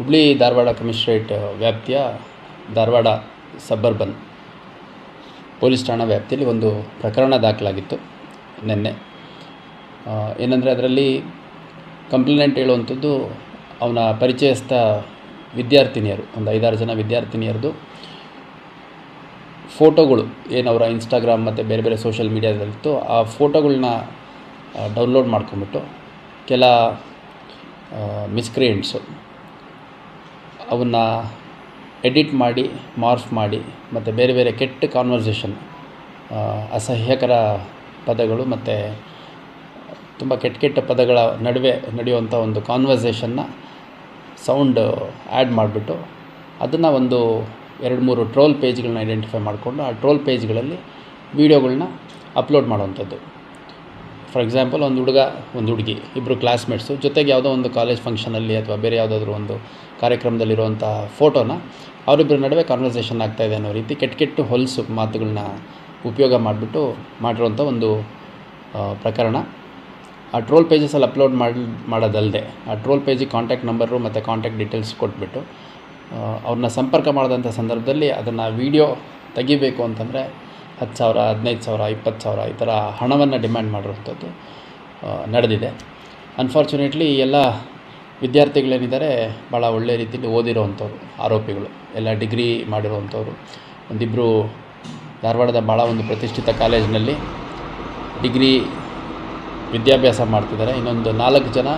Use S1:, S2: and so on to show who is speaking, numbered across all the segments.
S1: Hubli Dharwad commissionerate ವ್ಯಾಪ್ತಿಯ Dharwad ಸಬ್ಬರ್ಬನ್ police ಠಾಣಾ ವ್ಯಾಪ್ತಿಯಲ್ಲಿ ಒಂದು ಪ್ರಕರಣ ದಾಖಲಾಗಿತ್ತು ನಿನ್ನೆ. ಏನಂದರೆ ಅದರಲ್ಲಿ ಕಂಪ್ಲೇಂಟ್ ಹೇಳುವಂಥದ್ದು ಅವನ ಪರಿಚಯಸ್ಥ ವಿದ್ಯಾರ್ಥಿನಿಯರು, ಒಂದು ಐದಾರು ಜನ ವಿದ್ಯಾರ್ಥಿನಿಯರದು. ಫೋಟೋಗಳು ಏನವರ ಇನ್ಸ್ಟಾಗ್ರಾಮ್ ಮತ್ತು ಬೇರೆ ಬೇರೆ ಸೋಷಿಯಲ್ ಮೀಡ್ಯಾದಲ್ಲಿತ್ತು, ಆ ಫೋಟೋಗಳನ್ನ ಡೌನ್ಲೋಡ್ ಮಾಡ್ಕೊಂಬಿಟ್ಟು ಕೆಲ ಮಿಸ್ಕ್ರಿಯೆಂಟ್ಸು ಅವನ್ನ ಎಡಿಟ್ ಮಾಡಿ, ಮಾರ್ಫ್ ಮಾಡಿ, ಮತ್ತು ಬೇರೆ ಬೇರೆ ಕೆಟ್ಟ ಕಾನ್ವರ್ಸೇಷನ್ ಅಸಹ್ಯಕರ ಪದಗಳು ಮತ್ತು ತುಂಬ ಕೆಟ್ಟ ಕೆಟ್ಟ ಪದಗಳ ನಡುವೆ ನಡೆಯುವಂಥ ಒಂದು ಕಾನ್ವರ್ಸೇಷನ್ನ ಸೌಂಡ್ ಆ್ಯಡ್ ಮಾಡಿಬಿಟ್ಟು ಅದನ್ನು ಒಂದು ಎರಡು ಮೂರು ಟ್ರೋಲ್ ಪೇಜ್ಗಳನ್ನ ಐಡೆಂಟಿಫೈ ಮಾಡಿಕೊಂಡು ಆ ಟ್ರೋಲ್ ಪೇಜ್ಗಳಲ್ಲಿ ವೀಡಿಯೋಗಳನ್ನ ಅಪ್ಲೋಡ್ ಮಾಡುವಂಥದ್ದು ಫಾರ್ ಎಕ್ಸಾಂಪಲ್ ಒಂದು ಹುಡುಗ, ಒಂದು ಹುಡುಗಿ ಇಬ್ಬರು ಕ್ಲಾಸ್ಮೇಟ್ಸು ಜೊತೆಗೆ ಯಾವುದೋ ಒಂದು ಕಾಲೇಜ್ ಫಂಕ್ಷನಲ್ಲಿ ಅಥವಾ ಬೇರೆ ಯಾವುದಾದ್ರೂ ಒಂದು ಕಾರ್ಯಕ್ರಮದಲ್ಲಿರುವಂಥ ಫೋಟೋನ ಅವರಿಬ್ಬರ ನಡುವೆ ಕಾನ್ವರ್ಸೇಷನ್ ಆಗ್ತಾಯಿದೆ ಅನ್ನೋ ರೀತಿ ಕೆಟ್ಟ ಕೆಟ್ಟು ಹೊಲಸು ಮಾತುಗಳನ್ನ ಉಪಯೋಗ ಮಾಡಿಬಿಟ್ಟು ಮಾಡಿರುವಂಥ ಒಂದು ಪ್ರಕರಣ. ಆ ಟ್ರೋಲ್ ಪೇಜಸಲ್ಲಿ ಅಪ್ಲೋಡ್ ಮಾಡಿ ಮಾಡೋದಲ್ಲದೆ ಆ ಟ್ರೋಲ್ ಪೇಜಿಗೆ ಕಾಂಟ್ಯಾಕ್ಟ್ ನಂಬರು ಮತ್ತು ಕಾಂಟ್ಯಾಕ್ಟ್ ಡೀಟೇಲ್ಸ್ ಕೊಟ್ಬಿಟ್ಟು ಅವ್ರನ್ನ ಸಂಪರ್ಕ ಮಾಡಿದಂಥ ಸಂದರ್ಭದಲ್ಲಿ ಅದನ್ನು ವೀಡಿಯೋ ತೆಗಿಬೇಕು ಅಂತಂದರೆ ಹತ್ತು ಸಾವಿರ, ಹದಿನೈದು ಸಾವಿರ, ಇಪ್ಪತ್ತು ಸಾವಿರ ಈ ಥರ ಹಣವನ್ನು ಡಿಮ್ಯಾಂಡ್ ಮಾಡಿರುವಂಥದ್ದು ನಡೆದಿದೆ. ಅನ್ಫಾರ್ಚುನೇಟ್ಲಿ ಎಲ್ಲ ವಿದ್ಯಾರ್ಥಿಗಳೇನಿದ್ದಾರೆ ಭಾಳ ಒಳ್ಳೆಯ ರೀತಿಯಲ್ಲಿ ಓದಿರೋವಂಥವ್ರು, ಆರೋಪಿಗಳು, ಎಲ್ಲ ಡಿಗ್ರಿ ಮಾಡಿರುವಂಥವ್ರು. ಒಂದಿಬ್ಬರು ಧಾರವಾಡದ ಭಾಳ ಒಂದು ಪ್ರತಿಷ್ಠಿತ ಕಾಲೇಜಿನಲ್ಲಿ ಡಿಗ್ರಿ ವಿದ್ಯಾಭ್ಯಾಸ ಮಾಡ್ತಿದ್ದಾರೆ. ಇನ್ನೊಂದು ನಾಲ್ಕು ಜನ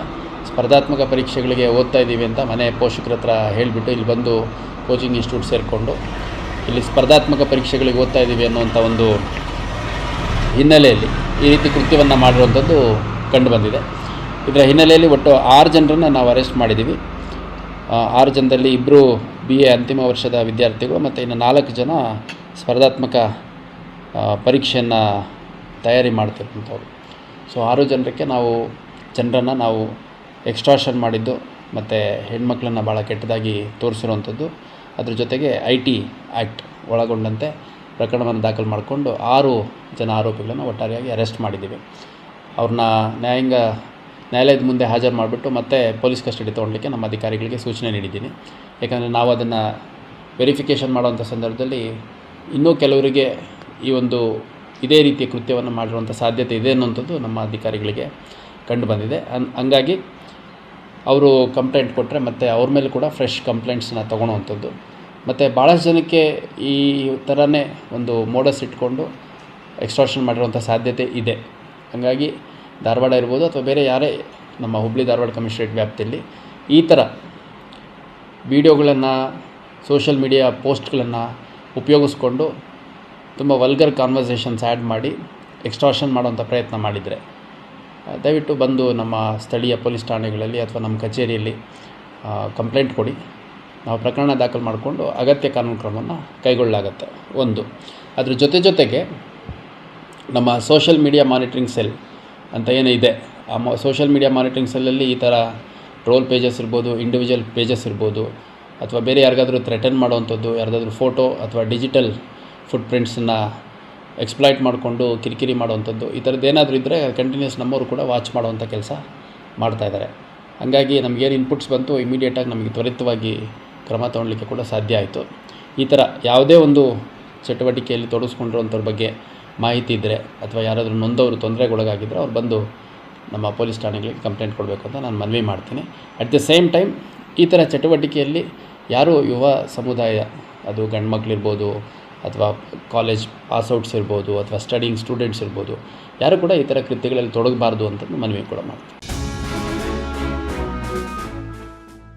S1: ಸ್ಪರ್ಧಾತ್ಮಕ ಪರೀಕ್ಷೆಗಳಿಗೆ ಓದ್ತಾ ಇದ್ದೀವಿ ಅಂತ ಮನೆ ಪೋಷಕರ ಹತ್ರ ಹೇಳಿಬಿಟ್ಟು ಇಲ್ಲಿ ಬಂದು ಕೋಚಿಂಗ್ ಇನ್ಸ್ಟಿಟ್ಯೂಟ್ ಸೇರಿಕೊಂಡು ಇಲ್ಲಿ ಸ್ಪರ್ಧಾತ್ಮಕ ಪರೀಕ್ಷೆಗಳಿಗೆ ಓದ್ತಾ ಇದ್ದೀವಿ ಅನ್ನುವಂಥ ಒಂದು ಹಿನ್ನೆಲೆಯಲ್ಲಿ ಈ ರೀತಿ ಕೃತ್ಯವನ್ನು ಮಾಡಿರುವಂಥದ್ದು ಕಂಡುಬಂದಿದೆ ಇದರ ಹಿನ್ನೆಲೆಯಲ್ಲಿ ಒಟ್ಟು ಆರು ಜನರನ್ನು ನಾವು ಅರೆಸ್ಟ್ ಮಾಡಿದ್ದೀವಿ. ಆರು ಜನದಲ್ಲಿ ಇಬ್ಬರು ಬಿ ಎ, ಅಂತಿಮ ವರ್ಷದ ವಿದ್ಯಾರ್ಥಿಗಳು ಮತ್ತು ಇನ್ನು ನಾಲ್ಕು ಜನ ಸ್ಪರ್ಧಾತ್ಮಕ ಪರೀಕ್ಷೆಯನ್ನು ತಯಾರಿ ಮಾಡ್ತಿರುವಂಥವ್ರು. ಸೊ, ಆರು ಜನರಿಗೆ ನಾವು ಜನರನ್ನು ನಾವು ಎಕ್ಸ್ಟ್ರಾಷನ್ ಮಾಡಿದ್ದು ಮತ್ತು ಹೆಣ್ಮಕ್ಳನ್ನು ಭಾಳ ಕೆಟ್ಟದಾಗಿ ತೋರಿಸಿರುವಂಥದ್ದು. ಅದ್ರ ಜೊತೆಗೆ ಐ ಟಿ ಆ್ಯಕ್ಟ್ ಒಳಗೊಂಡಂತೆ ಪ್ರಕರಣವನ್ನು ದಾಖಲು ಮಾಡಿಕೊಂಡು ಆರು ಜನ ಆರೋಪಿಗಳನ್ನು ಒಟ್ಟಾರೆಯಾಗಿ ಅರೆಸ್ಟ್ ಮಾಡಿದ್ದೀವಿ. ಅವ್ರನ್ನ ನ್ಯಾಯಾಂಗ ನ್ಯಾಯಾಲಯದ ಮುಂದೆ ಹಾಜರು ಮಾಡಿಬಿಟ್ಟು ಮತ್ತೆ ಪೊಲೀಸ್ ಕಸ್ಟಡಿ ತೊಗೊಳ್ಲಿಕ್ಕೆ ನಮ್ಮ ಅಧಿಕಾರಿಗಳಿಗೆ ಸೂಚನೆ ನೀಡಿದ್ದೀನಿ. ಯಾಕಂದರೆ ನಾವು ಅದನ್ನು ವೆರಿಫಿಕೇಷನ್ ಮಾಡುವಂಥ ಸಂದರ್ಭದಲ್ಲಿ ಇನ್ನೂ ಕೆಲವರಿಗೆ ಈ ಒಂದು ಇದೇ ರೀತಿಯ ಕೃತ್ಯವನ್ನು ಮಾಡಿರುವಂಥ ಸಾಧ್ಯತೆ ಇದೆ ಅನ್ನುವಂಥದ್ದು ನಮ್ಮ ಅಧಿಕಾರಿಗಳಿಗೆ ಕಂಡು ಬಂದಿದೆ. ಹಂಗ್ ಹಂಗಾಗಿ ಅವರು ಕಂಪ್ಲೇಂಟ್ ಕೊಟ್ಟರೆ ಮತ್ತು ಅವ್ರ ಮೇಲೆ ಕೂಡ ಫ್ರೆಶ್ ಕಂಪ್ಲೇಂಟ್ಸನ್ನ ತೊಗೊಳೋವಂಥದ್ದು ಮತ್ತು ಭಾಳಷ್ಟು ಜನಕ್ಕೆ ಈ ಥರನೇ ಒಂದು ಮೋಡಸ್ ಇಟ್ಕೊಂಡು ಎಕ್ಸ್ಟ್ರಾಕ್ಷನ್ ಮಾಡಿರುವಂಥ ಸಾಧ್ಯತೆ ಇದೆ. ಹಾಗಾಗಿ ಧಾರವಾಡ ಇರ್ಬೋದು ಅಥವಾ ಬೇರೆ ಯಾರೇ ನಮ್ಮ ಹುಬ್ಬಳ್ಳಿ ಧಾರವಾಡ ಕಮಿಷನರೇಟ್ ವ್ಯಾಪ್ತಿಯಲ್ಲಿ ಈ ಥರ ವೀಡಿಯೋಗಳನ್ನು ಸೋಷಿಯಲ್ ಮೀಡಿಯಾ ಪೋಸ್ಟ್ಗಳನ್ನು ಉಪಯೋಗಿಸ್ಕೊಂಡು ತುಂಬ ವಲ್ಗರ್ ಕಾನ್ವರ್ಸೇಷನ್ಸ್ ಆ್ಯಡ್ ಮಾಡಿ ಎಕ್ಸ್ಟ್ರಾಷನ್ ಮಾಡುವಂಥ ಪ್ರಯತ್ನ ಮಾಡಿದರೆ ದಯವಿಟ್ಟು ಬಂದು ನಮ್ಮ ಸ್ಥಳೀಯ ಪೊಲೀಸ್ ಠಾಣೆಗಳಲ್ಲಿ ಅಥವಾ ನಮ್ಮ ಕಚೇರಿಯಲ್ಲಿ ಕಂಪ್ಲೇಂಟ್ ಕೊಡಿ. ನಾವು ಪ್ರಕರಣ ದಾಖಲು ಮಾಡಿಕೊಂಡು ಅಗತ್ಯ ಕಾನೂನು ಕ್ರಮವನ್ನು ಕೈಗೊಳ್ಳಲಾಗತ್ತೆ. ಒಂದು, ಅದ್ರ ಜೊತೆ ಜೊತೆಗೆ ನಮ್ಮ ಸೋಷಲ್ ಮೀಡಿಯಾ ಮಾನಿಟ್ರಿಂಗ್ ಸೆಲ್ ಅಂತ ಏನು ಇದೆ. ಆ ಮ, ಸೋಷಲ್ ಮೀಡಿಯಾ ಮಾನಿಟ್ರಿಂಗ್ ಸೆಲ್ಲಲ್ಲಿ ಈ ಥರ ಟ್ರೋಲ್ ಪೇಜಸ್ ಇರ್ಬೋದು, ಇಂಡಿವಿಜುವಲ್ ಪೇಜಸ್ ಇರ್ಬೋದು, ಅಥವಾ ಬೇರೆ ಯಾರಿಗಾದರೂ ಥ್ರೆಟನ್ ಮಾಡೋವಂಥದ್ದು ಯಾರ್ದಾದ್ರೂ ಫೋಟೋ ಅಥವಾ ಡಿಜಿಟಲ್ ಫುಟ್ ಪ್ರಿಂಟ್ಸನ್ನು ಎಕ್ಸ್ಪ್ಲಾಯ್ಟ್ ಮಾಡಿಕೊಂಡು, ಕಿರಿಕಿರಿ ಮಾಡುವಂಥದ್ದು, ಈ ಥರದ್ದು ಏನಾದರೂ ಇದ್ದರೆ ಕಂಟಿನ್ಯೂಸ್ ನಮ್ಮವರು ಕೂಡ ವಾಚ್ ಮಾಡುವಂಥ ಕೆಲಸ ಮಾಡ್ತಾಯಿದ್ದಾರೆ ಹಾಗಾಗಿ ನಮಗೇನು ಇನ್ಪುಟ್ಸ್ ಬಂತು ಇಮಿಡಿಯೇಟಾಗಿ ನಮಗೆ ತ್ವರಿತವಾಗಿ ಕ್ರಮ ತೊಗೊಳ್ಲಿಕ್ಕೆ ಕೂಡ ಸಾಧ್ಯ ಆಯಿತು. ಈ ಥರ ಯಾವುದೇ ಒಂದು ಚಟುವಟಿಕೆಯಲ್ಲಿ ತೊಡಗಿಸ್ಕೊಂಡಿರುವಂಥವ್ರ ಬಗ್ಗೆ ಮಾಹಿತಿ ಇದ್ದರೆ ಅಥವಾ ಯಾರಾದರೂ ನೊಂದವರು ತೊಂದರೆಗೊಳಗಾಗಿದ್ದರೆ ಅವ್ರು ಬಂದು ನಮ್ಮ ಪೊಲೀಸ್ ಠಾಣೆಗಳಿಗೆ ಕಂಪ್ಲೇಂಟ್ ಕೊಡಬೇಕು ಅಂತ ನಾನು ಮನವಿ ಮಾಡ್ತೀನಿ. ಅಟ್ ದ ಸೇಮ್ ಟೈಮ್ ಈ ಥರ ಚಟುವಟಿಕೆಯಲ್ಲಿ ಯಾರೂ ಯುವ ಸಮುದಾಯ, ಅದು ಗಂಡು ಮಕ್ಕಳಿರ್ಬೋದು ಅಥವಾ ಕಾಲೇಜ್ ಪಾಸ್ಔಟ್ಸ್ ಇರ್ಬೋದು ಅಥವಾ ಸ್ಟಡಿಂಗ್ ಸ್ಟೂಡೆಂಟ್ಸ್ ಇರ್ಬೋದು, ಯಾರು ಕೂಡ ಈ ಥರ ಕೃತ್ಯಗಳಲ್ಲಿ ತೊಡಗಬಾರ್ದು ಅಂತ ಮನವಿ ಕೂಡ ಮಾಡ್ತೀನಿ